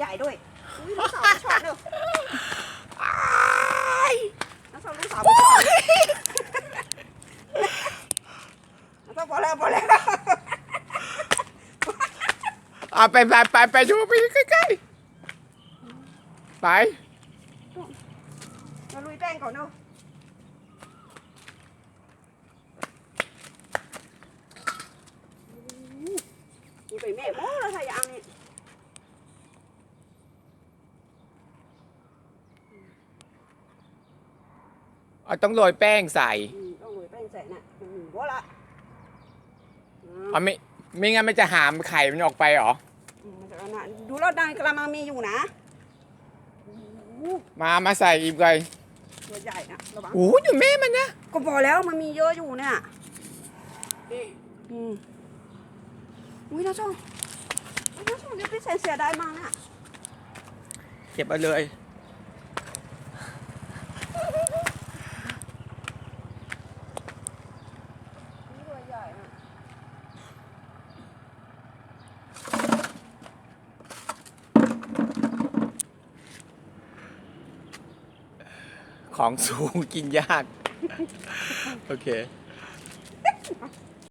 ใหญ่ด้วยอุ้ยน้องสาวไม่ชอบเด้ออ้ายน้องสาวลูกสาวไม่ชอบน้องสาวพอแล้วพอแล้วเอาไปไปไปไปดูไปใกล้ๆไปมาลุยแป้งก่อนเนาะนี่ไปแม่โม้แล้วถ้าอย่างนี้ เอาต้องโรยแป้งใส่อืมต้องลุยแป้งใส่น่ะอืมบัวละอืมเอาไม่ไม่งั้นมันจะหามไข่มันออกไปเหรอ อืมมันจะเอาน่ะดูแล้วดันกระมังมีอยู่นะโอ้โหมามาใส่อีกเลยตัวใหญ่นะระวัง โอ้ยอยู่แม่มันนะ ก็พอแล้วมันมีเยอะอยู่เนี่ย อืมอุ้ยน้าช่องน้าช่องเดี๋ยวไปใส่เสียดายมากน่ะเก็บเอาเลย นี่ตัวใหญ่น่ะ ของสูงกินยาก โอเค